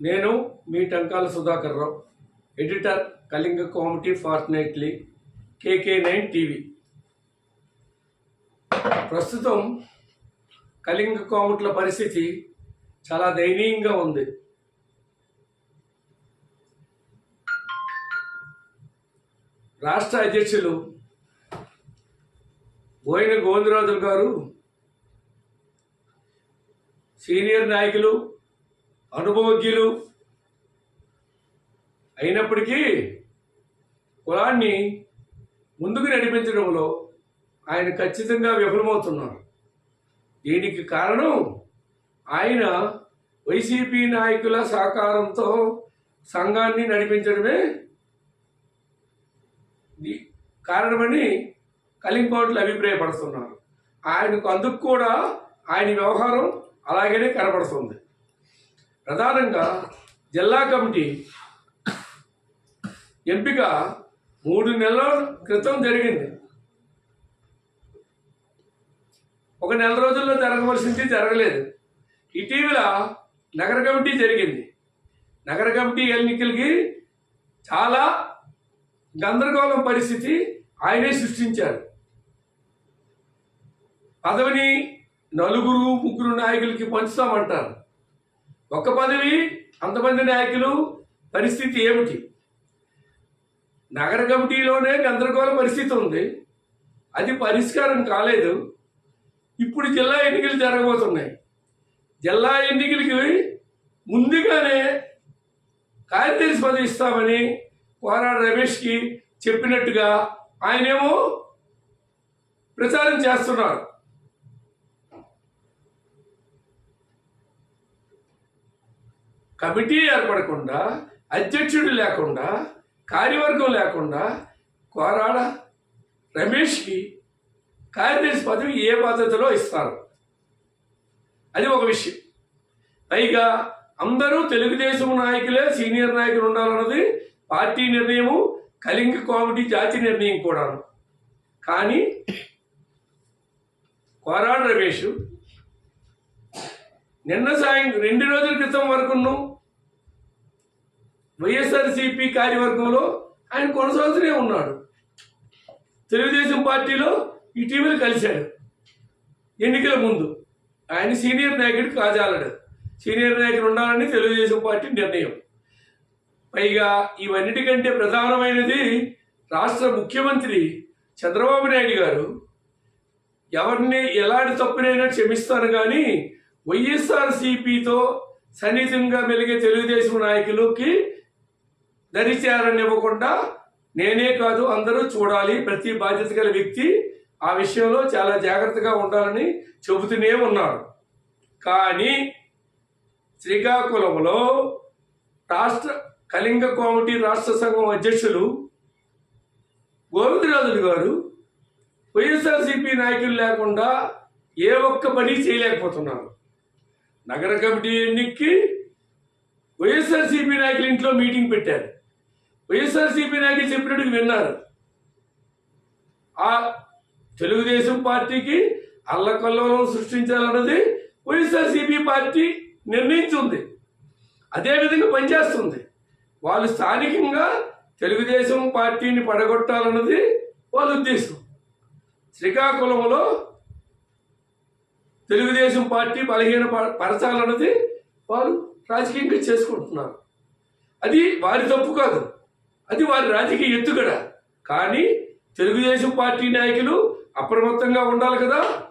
నేను మీ Tankala Sudhakar Rao editor Kalinga comedy fortnightly KK nine TV. ప్రస్తుతం కళింగ కామెడీల పరిస్థితి చాలా దయనీయంగా ఉంది. రాష్ట్ర అధ్యక్షులు బోయిన గోవిందరాజు గారు సీనియర్ నాయకులు అనుభవజ్ఞులు అయినప్పటికీ కులాన్ని ముందుకు నడిపించడంలో ఆయన ఖచ్చితంగా విఫలమవుతున్నారు. దీనికి కారణం ఆయన వైసీపీ నాయకుల సహకారంతో సంఘాన్ని నడిపించడమే కారణమని కలింకోట్లు అభిప్రాయపడుతున్నారు. ఆయనకు అందుకు కూడా ఆయన వ్యవహారం అలాగనే కనబడుతుంది. ప్రధానంగా జిల్లా కమిటీ ఎంపిక మూడు నెలల క్రితం జరిగింది. ఒక నెల రోజుల్లో జరగవలసింది జరగలేదు. ఇటీవల నగర కమిటీ జరిగింది. నగర కమిటీ ఎన్నికలకి చాలా గందరగోళం పరిస్థితి ఆయనే సృష్టించారు. పదవిని నలుగురు ముగ్గురు నాయకులకి పంచుతామంటారు. ఒక పదవి అంతమంది నాయకులు పరిస్థితి ఏమిటి? నగర కమిటీలోనే గందరగోళ పరిస్థితి ఉంది. అది పరిష్కారం కాలేదు. ఇప్పుడు జిల్లా ఎన్నికలు జరగబోతున్నాయి. జిల్లా ఎన్నికలకి ముందుగానే కార్యదర్శి పదవి ఇస్తామని కోరాడు రమేష్కి చెప్పినట్టుగా ఆయనేమో ప్రచారం చేస్తున్నారు. కమిటీ ఏర్పడకుండా అధ్యక్షుడు లేకుండా కార్యవర్గం లేకుండా కోరాడ రమేష్కి కార్యదర్శి పదవి ఏ పద్ధతిలో ఇస్తారు? అది ఒక విషయం. పైగా అందరూ తెలుగుదేశం నాయకులే సీనియర్ నాయకులు ఉండాలన్నది పార్టీ నిర్ణయము కళింగ కామిటీ జాతి నిర్ణయం కూడా కానీ కోరాడ రమేష్ నిన్న సాయం రెండు రోజుల క్రితం వరకును వైఎస్ఆర్సీపీ కార్యవర్గంలో ఆయన కొనసాగుతూనే ఉన్నాడు. తెలుగుదేశం పార్టీలో ఇటీవల కలిశాడు. ఎన్నికల ముందు ఆయన సీనియర్ నాయకుడు కాజాలడు. సీనియర్ నాయకుడు ఉండాలని తెలుగుదేశం పార్టీ నిర్ణయం. పైగా ఇవన్నిటికంటే ప్రధానమైనది రాష్ట్ర ముఖ్యమంత్రి చంద్రబాబు నాయుడు గారు ఎవరిని ఎలాంటి తప్పునైనా క్షమిస్తాను కానీ వైఎస్ఆర్ సిపితో సన్నిహితంగా మెలిగే తెలుగుదేశం నాయకులకి దరిచారనివ్వకుండా నేనే కాదు అందరూ చూడాలి. ప్రతి బాధ్యత గల వ్యక్తి ఆ విషయంలో చాలా జాగ్రత్తగా ఉండాలని చెబుతూనే ఉన్నారు. కానీ శ్రీకాకుళంలో రాష్ట్ర కళింగ కామిటీ రాష్ట్ర సంఘం అధ్యక్షులు గోవిందరాజులు గారు వైఎస్ఆర్సీపీ నాయకులు లేకుండా ఏ ఒక్క పని చేయలేకపోతున్నారు. నగర కమిటీ ఎన్నికకి వైఎస్ఆర్సీపీ నాయకులు ఇంట్లో మీటింగ్ పెట్టారు. వైఎస్ఆర్సీపీ నాయకులు చెప్పినట్టు విన్నారు. ఆ తెలుగుదేశం పార్టీకి అల్లకల్లోలం సృష్టించాలన్నది వైఎస్ఆర్సీపీ పార్టీ నిర్ణయించింది. అదేవిధంగా పనిచేస్తుంది. వాళ్ళు స్థానికంగా తెలుగుదేశం పార్టీని పడగొట్టాలన్నది వాళ్ళ ఉద్దేశం. శ్రీకాకుళంలో తెలుగుదేశం పార్టీ బలహీన పరచాలన్నది వారు రాజకీయంగా చేసుకుంటున్నారు. అది వారి తప్పు కాదు. అది వారి రాజకీయ ఎత్తుగడ కానీ తెలుగుదేశం పార్టీ నాయకులు అప్రమత్తంగా ఉండాలి కదా.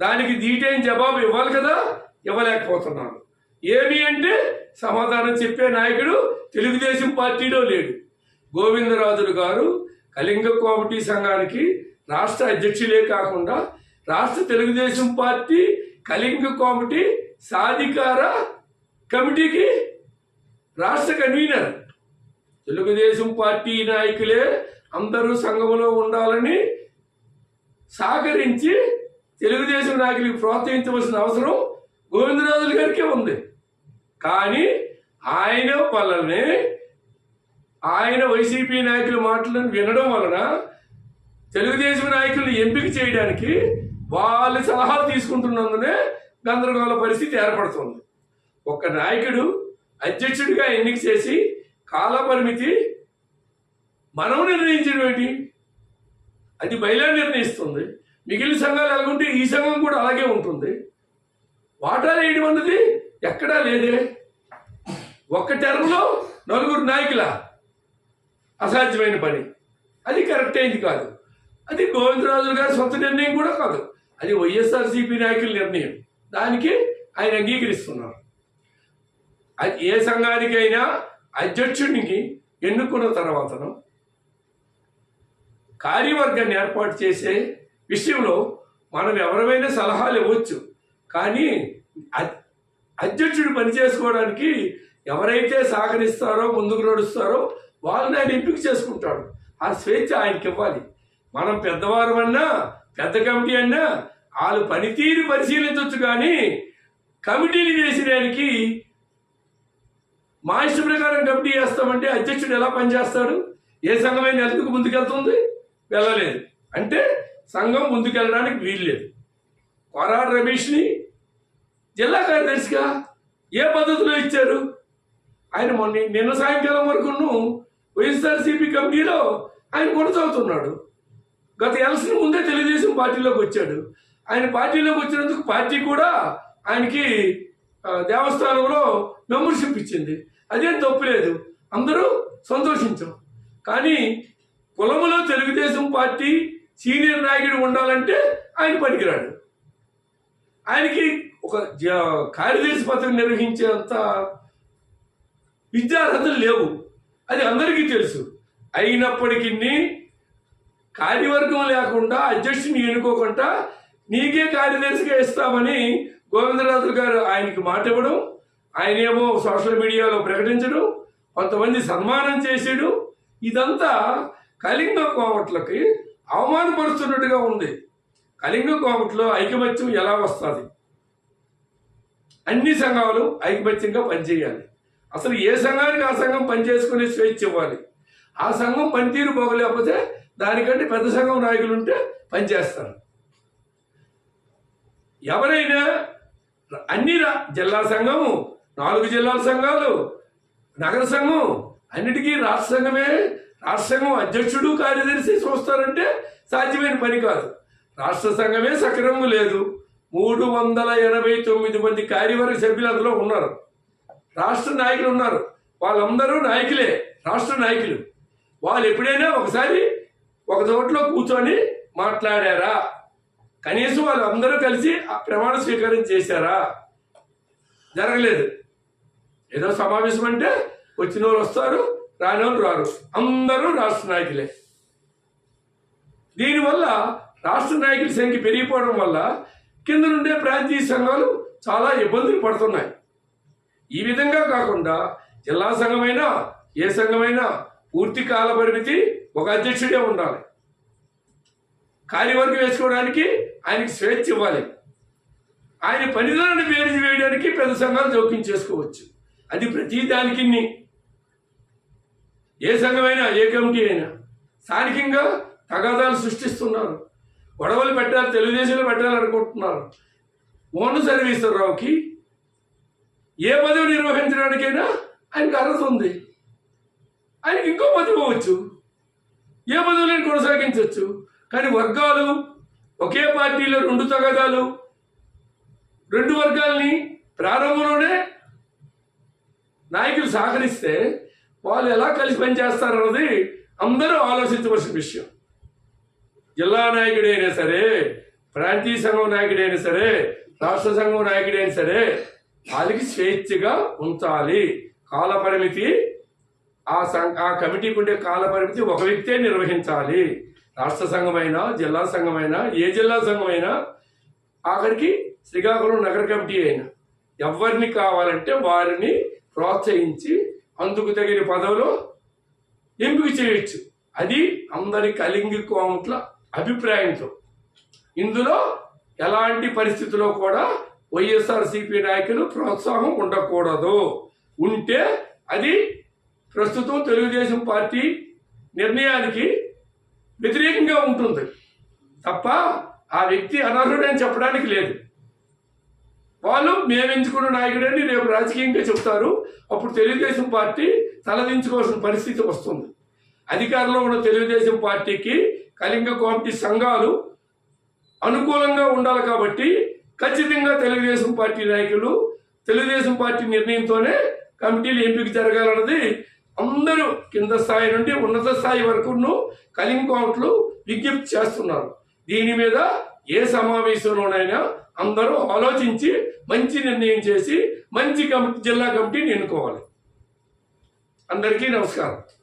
దానికి దీటైన జవాబు ఇవ్వాలి కదా. ఇవ్వలేకపోతున్నారు. ఏమి అంటే సమాధానం చెప్పే నాయకుడు తెలుగుదేశం పార్టీలో లేడు. గోవిందరాజులు గారు కళింగ కామిటీ సంఘానికి రాష్ట్ర అధ్యక్షులే కాకుండా రాష్ట్ర తెలుగుదేశం పార్టీ కళింగ కమిటీ సాధికార కమిటీకి రాష్ట్ర కన్వీనర్. తెలుగుదేశం పార్టీ నాయకులే అందరూ సంఘంలో ఉండాలని సహకరించి తెలుగుదేశం నాయకులకు ప్రోత్సహించవలసిన అవసరం గోవిందరాజుల గారికే ఉంది. కానీ ఆయన వల్లనే ఆయన వైసీపీ నాయకుల మాటలను వినడం వలన తెలుగుదేశం నాయకులను ఎంపిక చేయడానికి వాళ్ళ సలహాలు తీసుకుంటున్నందునే గందరగోళ పరిస్థితి ఏర్పడుతుంది. ఒక నాయకుడు అధ్యక్షుడిగా ఎన్నిక చేసి కాల పరిమితి మనం నిర్ణయించడం ఏంటి? అది మహిళ నిర్ణయిస్తుంది. మిగిలిన సంఘాలు ఎలాగుంటే ఈ సంఘం కూడా అలాగే ఉంటుంది. వాటా వేయడం అన్నది ఎక్కడా లేదే. ఒక్క టర్మ్లో నలుగురు నాయకుల అసాధ్యమైన పని. అది కరెక్ట్ అయింది కాదు. అది గోవిందరాజు గారి సొంత నిర్ణయం కూడా కాదు. అది వైఎస్ఆర్సీపీ నాయకుల నిర్ణయం. దానికి ఆయన అంగీకరిస్తున్నారు. ఏ సంఘానికైనా అధ్యక్షుడికి ఎన్నుకున్న తర్వాతను కార్యవర్గాన్ని ఏర్పాటు చేసే విషయంలో మనం ఎవరైనా సలహాలు ఇవ్వచ్చు. కానీ అధ్యక్షుడు పని చేసుకోవడానికి ఎవరైతే సహకరిస్తారో ముందుకు నడుస్తారో వాళ్ళని ఆయన ఎంపిక చేసుకుంటాడు. ఆ స్వేచ్ఛ ఆయనకి ఇవ్వాలి మనం పెద్దవారమన్నా పెద్ద కమిటీ అన్నా వాళ్ళు పనితీరు పరిశీలించవచ్చు కానీ కమిటీని వేసేదానికి మా ఇష్ట ప్రకారం కమిటీ వేస్తామంటే అధ్యక్షుడు ఎలా పనిచేస్తాడు? ఏ సంఘమైన ఎందుకు ముందుకెళ్తుంది? వెళ్ళలేదు. అంటే సంఘం ముందుకెళ్ళడానికి వీల్లేదు కొరాడు రమేష్ని జిల్లా కార్యదర్శిగా ఏ పద్ధతిలో ఇచ్చారు? ఆయన మొన్న నిన్న సాయంకాలం వరకును వైఎస్ఆర్సీపీ కమిటీలో ఆయన కొనసాగుతున్నాడు. గత ఎలక్షన్ ముందే తెలుగుదేశం పార్టీలోకి వచ్చాడు. ఆయన పార్టీలోకి వచ్చినందుకు పార్టీ కూడా ఆయనకి దేవస్థానంలో మెంబర్షిప్ ఇచ్చింది. అదేం తప్పులేదు అందరూ సంతోషించాం. కానీ కులములో తెలుగుదేశం పార్టీ సీనియర్ నాయకుడు ఉండాలంటే ఆయన పనికిరాడు. ఆయనకి ఒక జ- కార్యదర్శి పదవి నిర్వహించేంత విద్యార్హతలు లేవు. అది అందరికీ తెలుసు. అయినప్పటికీ కార్యవర్గం లేకుండా అధ్యక్షుని ఎన్నుకోకుండా నీకే కార్యదర్శిగా ఇస్తామని గోవిందరాజు గారు ఆయనకి మాట ఇవ్వడం ఆయన ఏమో సోషల్ మీడియాలో ప్రకటించడం కొంతమంది సన్మానం చేసేడు ఇదంతా కళింగ కోమట్లకి అవమానపరుస్తున్నట్టుగా ఉంది. కళింగ కోమట్లో ఐకమత్యం ఎలా వస్తుంది? అన్ని సంఘాలు ఐకమత్యంగా పనిచేయాలి. అసలు ఏ సంఘానికి ఆ సంఘం పనిచేసుకునే స్వేచ్ఛ ఇవ్వాలి? ఆ సంఘం పనితీరు బాగలేకపోతే దానికంటే పెద్ద సంఘం నాయకులు ఉంటే పనిచేస్తారు ఎవరైనా అన్ని జిల్లా సంఘము నాలుగు జిల్లాల సంఘాలు నగర సంఘం అన్నిటికీ రాష్ట్ర సంఘమే రాష్ట్ర సంఘం అధ్యక్షుడు కార్యదర్శి చూస్తారంటే సాధ్యమైన పని కాదు. రాష్ట్ర సంఘమే సక్రమం లేదు. మూడు వందల ఎనభై తొమ్మిది మంది కార్యవర్గ సభ్యులు అందులో ఉన్నారు. రాష్ట్ర నాయకులు ఉన్నారు. వాళ్ళందరూ నాయకులే రాష్ట్ర నాయకులు. వాళ్ళు ఎప్పుడైనా ఒకసారి ఒక చోట్లో కూర్చొని మాట్లాడారా? కనీసం వాళ్ళందరూ కలిసి ఆ ప్రమాణ స్వీకారం చేశారా? జరగలేదు. ఏదో సమావేశం అంటే వచ్చిన వాళ్ళు వస్తారు రాని వాళ్ళు రారు. అందరూ రాష్ట్ర నాయకులే. దీనివల్ల రాష్ట్ర నాయకుల సంఖ్య పెరిగిపోవడం వల్ల కింద నుండే ప్రాంతీయ సంఘాలు చాలా ఇబ్బందులు పడుతున్నాయి. ఈ విధంగా కాకుండా జిల్లా సంఘమైనా ఏ సంఘమైనా పూర్తి కాల పరిమితి ఒక అధ్యక్షుడే ఉండాలి. కార్యవర్గం వేసుకోవడానికి ఆయనకి స్వేచ్ఛ ఇవ్వాలి. ఆయన పనిదారుని వేరు వేయడానికి పెద్ద సంఘాలు జోక్యం చేసుకోవచ్చు. అది ప్రతి దానికి ఏ సంఘమైనా ఏ కమిటీ అయినా స్థానికంగా తగాదాలు సృష్టిస్తున్నారు. గొడవలు పెట్టాలి తెలుగుదేశంలో పెట్టాలనుకుంటున్నారు ఓన్ సర్వీశ్వరరావుకి ఏ పదవి నిర్వహించడానికైనా ఆయనకు అర్హత ఉంది. ఆయనకి ఇంకో పదవి ఇవ్వచ్చు. ఏ పదవులను కొనసాగించవచ్చు? కానీ వర్గాలు ఒకే పార్టీలో రెండు తగదాలు. రెండు వర్గాల్ని ప్రారంభంలోనే నాయకులు సహకరిస్తే వాళ్ళు ఎలా కలిసి పనిచేస్తారన్నది అందరూ ఆలోచించవలసిన విషయం. జిల్లా నాయకుడైనా సరే ప్రాంతీయ సంఘం నాయకుడైనా సరే రాష్ట్ర సంఘం నాయకుడైనా సరే వాళ్ళకి స్వేచ్ఛగా ఉంచాలి. కాలపరిమితి ఆ సం ఆ కమిటీకి ఉండే కాల పరిమితి ఒక వ్యక్తే నిర్వహించాలి. రాష్ట్ర సంఘమైనా జిల్లా సంఘమైనా ఏ జిల్లా సంఘమైనా ఆఖరికి శ్రీకాకుళం నగర కమిటీ అయినా ఎవరిని కావాలంటే వారిని ప్రోత్సహించి అందుకు తగిన పదవిలో ఎంపిక చేయొచ్చు. అది అందరి కలింగి కోమట్ల అభిప్రాయంతో. ఇందులో ఎలాంటి పరిస్థితిలో కూడా వైఎస్ఆర్సీపీ నాయకులు ప్రోత్సాహం ఉండకూడదు. ఉంటే అది ప్రస్తుతం తెలుగుదేశం పార్టీ నిర్ణయానికి వ్యతిరేకంగా ఉంటుంది. తప్ప ఆ వ్యక్తి అనర్హుడని చెప్పడానికి లేదు. వాళ్ళు మేము ఎంచుకున్న నాయకుడని రేపు రాజకీయంగా చెప్తారు. అప్పుడు తెలుగుదేశం పార్టీ తలదించుకోవాల్సిన పరిస్థితి వస్తుంది. అధికారంలో ఉన్న తెలుగుదేశం పార్టీకి కళింగ కోమిటీ సంఘాలు అనుకూలంగా ఉండాలి కాబట్టి ఖచ్చితంగా తెలుగుదేశం పార్టీ నాయకులు తెలుగుదేశం పార్టీ నిర్ణయంతోనే కమిటీలు ఎంపిక జరగాలన్నది అందరూ కింద స్థాయి నుండి ఉన్నత స్థాయి వరకును కలింగ్ కమిటీలు విజ్ఞప్తి చేస్తున్నారు. దీని మీద ఏ సమావేశంలోనైనా అందరూ ఆలోచించి మంచి నిర్ణయం చేసి మంచి కమిటీ జిల్లా కమిటీని ఎన్నుకోవాలి. అందరికీ నమస్కారం.